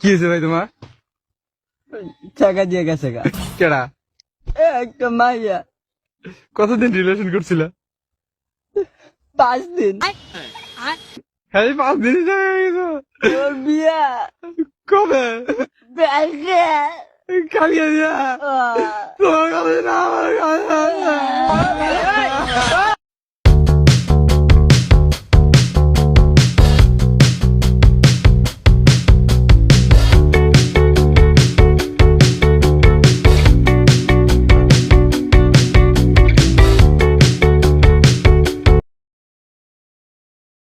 কি হয়েছে ভাই তোমার? টাকা দিয়ে গেছে গা। কেডা? একটা মাইয়া। কতদিন রিলেশন করছিল? পাঁচ দিন। হ্যাঁ পাঁচ দিন তোর বিয়া। কবে? কালিয়া দিয়া। তোমার কাছে না আমার কাছে